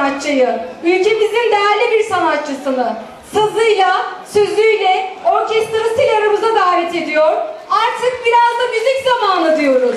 sanatçıyı, ülkemizin değerli bir sanatçısını sazıyla, sözüyle, orkestrasıyla aramıza davet ediyor. Artık biraz da müzik zamanı diyoruz.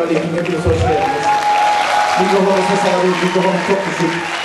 we go hepiniz hoş geldiniz. Mikrofonu seslenir, mikrofonu çok düşük.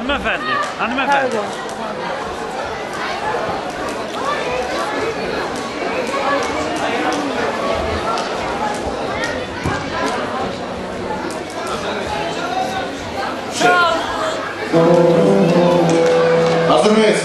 Hanımefendi, hanımefendi. Hazır mıyız?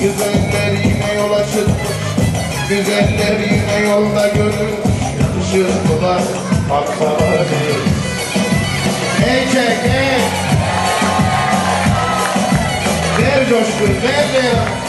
Güzeller yine yola çıkmış Güzeller yine yolda görülmüş Yakışıklılar haksalar Ey çek ey Ver coşku ver ver